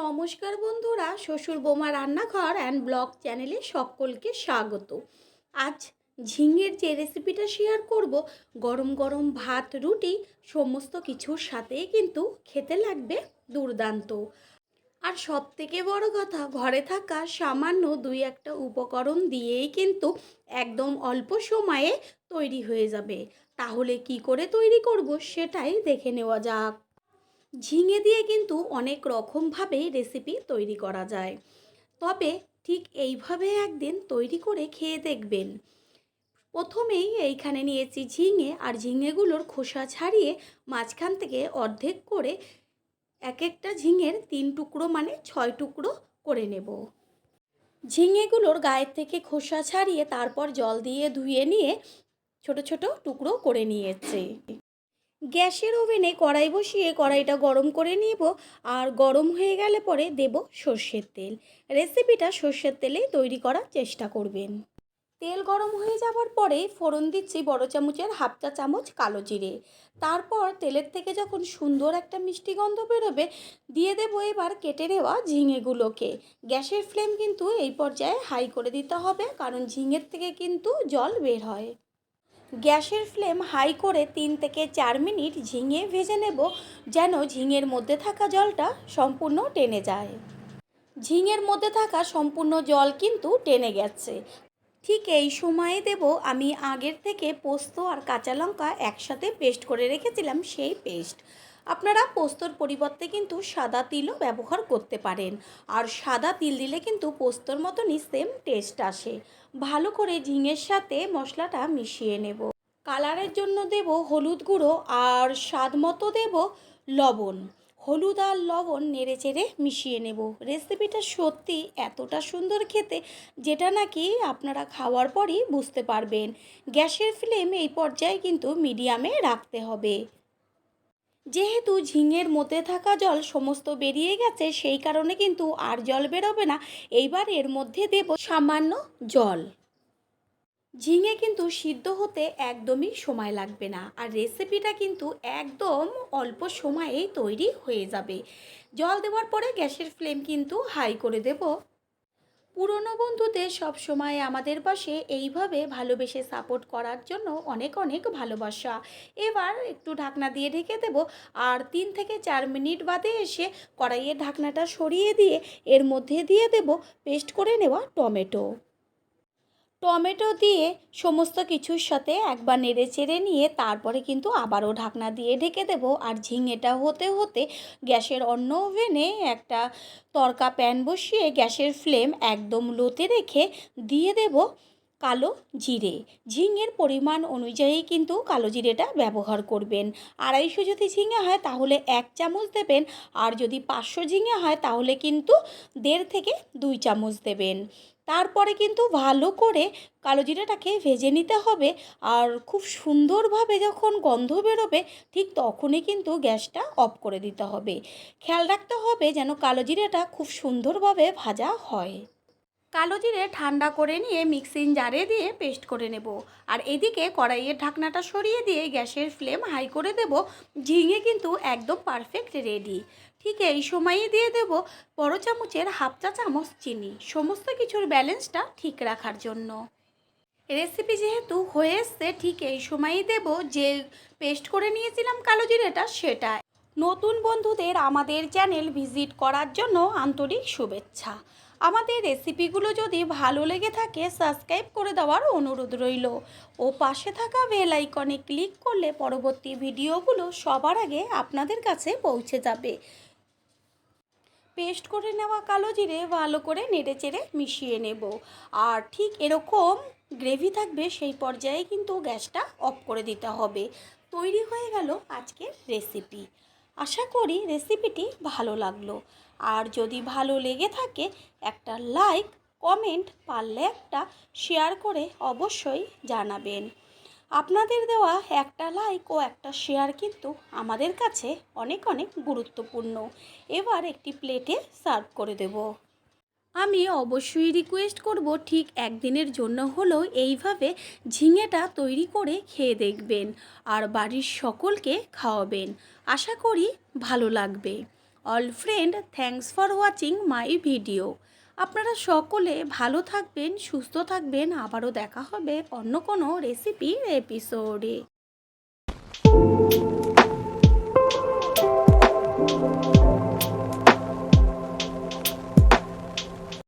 নমস্কার বন্ধুরা, শ্বশুর বোমা রান্নাঘর অ্যান্ড ব্লগ চ্যানেলে সকলকে স্বাগত। আজ ঝিঙের যে রেসিপিটা শেয়ার করব, গরম গরম ভাত, রুটি, সমস্ত কিছুর সাথে কিন্তু খেতে লাগবে দুর্দান্ত। আর সব থেকে বড় কথা, ঘরে থাকা সামান্য দুই একটা উপকরণ দিয়েই কিন্তু একদম অল্প সময়ে তৈরি হয়ে যাবে। তাহলে কি করে তৈরি করব সেটাই দেখে নেওয়া যাক। ঝিঙে দিয়ে কিন্তু অনেক রকমভাবে রেসিপি তৈরি করা যায়। তবে ঠিক এইভাবে একদিন তৈরি করে খেয়ে দেখবেন। প্রথমেই এইখানে নিয়েছি ঝিঙে আর ঝিঙেগুলোর খোসা ছাড়িয়ে মাঝখান থেকে অর্ধেক করে এক একটা ঝিঙের তিন টুকরো মানে ছয় টুকরো করে নেব। ঝিঙেগুলোর গায়ের থেকে খোসা ছাড়িয়ে তারপর জল দিয়ে ধুয়ে নিয়ে ছোট ছোট টুকরো করে নিয়েছে। গ্যাসের ওভেনে কড়াই বসিয়ে কড়াইটা গরম করে নিব আর গরম হয়ে গেলে পরে দেব সর্ষের তেল। রেসিপিটা সর্ষের তেলেই তৈরি করার চেষ্টা করবেন। তেল গরম হয়ে যাওয়ার পরে ফোড়ন দিচ্ছি বড় চামচের হাফ চা চামচ কালো জিরে। তারপর তেলের থেকে যখন সুন্দর একটা মিষ্টি গন্ধ বেরোবে, দিয়ে দেবো এবার কেটে নেওয়া ঝিঙেগুলোকে। গ্যাসের ফ্লেম কিন্তু এই পর্যায়ে হাই করে দিতে হবে, কারণ ঝিঙের থেকে কিন্তু জল বের হয়। গ্যাসের ফ্লেম হাই করে তিন থেকে চার মিনিট ঝিঙে ভেজে নেব যেন ঝিঙের মধ্যে থাকা জলটা সম্পূর্ণ টেনে যায়। ঝিঙের মধ্যে থাকা সম্পূর্ণ জল কিন্তু টেনে গেছে। ঠিক এই সময়ে দেব আমি আগের থেকে পোস্ত আর কাঁচা লঙ্কা একসাথে পেস্ট করে রেখেছিলাম সেই পেস্ট। আপনারা পোস্তর পরিবর্তে কিন্তু সাদা তিলও ব্যবহার করতে পারেন। আর সাদা তিল দিলে কিন্তু পোস্তর মতনই সেম টেস্ট আসে। ভালো করে ঝিঙের সাথে মশলাটা মিশিয়ে নেব। কালারের জন্য দেব হলুদ গুঁড়ো আর স্বাদ মতো দেব লবণ। হলুদ আর লবণ নেড়ে চেড়ে মিশিয়ে নেব। রেসিপিটা সত্যি এতটা সুন্দর খেতে, যেটা নাকি আপনারা খাওয়ার পরই বুঝতে পারবেন। গ্যাসের ফ্লেম এই পর্যায়ে কিন্তু মিডিয়ামে রাখতে হবে। যেহেতু ঝিঙের মধ্যে থাকা জল সমস্ত বেরিয়ে গেছে, সেই কারণে কিন্তু আর জল বেরোবে না। এইবার এর মধ্যে দেব সামান্য জল। ঝিঙে কিন্তু সিদ্ধ হতে একদমই সময় লাগবে না আর রেসিপিটা কিন্তু একদম অল্প সময়েই তৈরি হয়ে যাবে। জল দেওয়ার পরে গ্যাসের ফ্লেম কিন্তু হাই করে দেব। পুরনো বন্ধুদের সব সময় আমাদের পাশে এইভাবে ভালোবেসে সাপোর্ট করার জন্য অনেক অনেক ভালোবাসা। এবার একটু ঢাকনা দিয়ে ঢেকে দেব, আর তিন থেকে চার মিনিট বাদে এসে কড়াইয়ের ঢাকনাটা সরিয়ে দিয়ে এর মধ্যে দিয়ে দেব পেস্ট করে নেওয়া টমেটো। টমেটো দিয়ে সমস্ত কিছুর সাথে একবার নেড়ে চেড়ে নিয়ে তারপরে কিন্তু আবারও ঢাকনা দিয়ে ঢেকে দেব। আর ঝিঙেটা হতে হতে গ্যাসের অন্য ওভেনে একটা তরকা প্যান বসিয়ে গ্যাসের ফ্লেম একদম লোতে রেখে দিয়ে দেব। কালো জিরে। ঝিঙের পরিমাণ অনুযায়ী কিন্তু কালো জিরেটা ব্যবহার করবেন। আড়াইশো যদি ঝিঙে হয় তাহলে এক চামচ দেবেন। আর যদি পাঁচশো ঝিঙে হয় তাহলে কিন্তু দেড় থেকে দুই চামচ দেবেন। তারপরে কিন্তু ভালো করে কালো জিরাটাকে ভেজে নিতে হবে। আর খুব সুন্দরভাবে যখন গন্ধ বেরোবে, ঠিক তখনই কিন্তু গ্যাসটা অফ করে দিতে হবে। খেয়াল রাখতে হবে যেন কালো জিরাটা খুব সুন্দরভাবে ভাজা হয়। কালো জিরে ঠান্ডা করে নিয়ে মিক্সিং জারে দিয়ে পেস্ট করে নেব। আর এদিকে কড়াইয়ের ঢাকনাটা সরিয়ে দিয়ে গ্যাসের ফ্লেম হাই করে দেব। ঝিঙে কিন্তু একদম পারফেক্ট রেডি। ঠিক এই সময়ে দিয়ে দেব বড় চামচের হাফ চা চামচ চিনি। সমস্ত কিছুর ব্যালেন্সটা ঠিক রাখার জন্য। রেসিপি যেহেতু হয়ে এসছে, ঠিক এই সময়ই দেব যে পেস্ট করে নিয়েছিলাম কালো জিরেটা সেটা। নতুন বন্ধুদের আমাদের চ্যানেল ভিজিট করার জন্য আন্তরিক শুভেচ্ছা। আমাদের রেসিপিগুলো যদি ভালো লেগে থাকে সাবস্ক্রাইব করে দেওয়ার অনুরোধ রইল। ও পাশে থাকা বেল আইকনে ক্লিক করলে পরবর্তী ভিডিওগুলো সবার আগে আপনাদের কাছে পৌঁছে যাবে। পেস্ট করে নেওয়া কালো জিরে ভালো করে নেড়ে চেড়ে মিশিয়ে নেব। আর ঠিক এরকম গ্রেভি থাকবে, সেই পর্যায়ে কিন্তু গ্যাসটা অফ করে দিতে হবে। তৈরি হয়ে গেল আজকের রেসিপি আশা করি রেসিপিটি ভালো লাগল। আর যদি ভালো লেগে থাকে, একটা লাইক কমেন্ট পারলে একটা শেয়ার করে অবশ্যই জানাবেন। আপনাদের দেওয়া একটা লাইক ও একটা শেয়ার কিন্তু আমাদের কাছে অনেক অনেক গুরুত্বপূর্ণ। এবার একটি প্লেটে সার্ভ করে দেব। আমি অবশ্যই রিকোয়েস্ট করব ঠিক একদিনের জন্য হলেও এইভাবে ঝিঙেটা তৈরি করে খেয়ে দেখবেন আর বাড়ির সকলকে খাওয়াবেন। আশা করি ভালো লাগবে। All friend thanks for watching my video আপনারা সকলে ভালো থাকবেন, সুস্থ থাকবেন। আবারও দেখা হবে অন্য কোনো রেসিপি এপিসোডে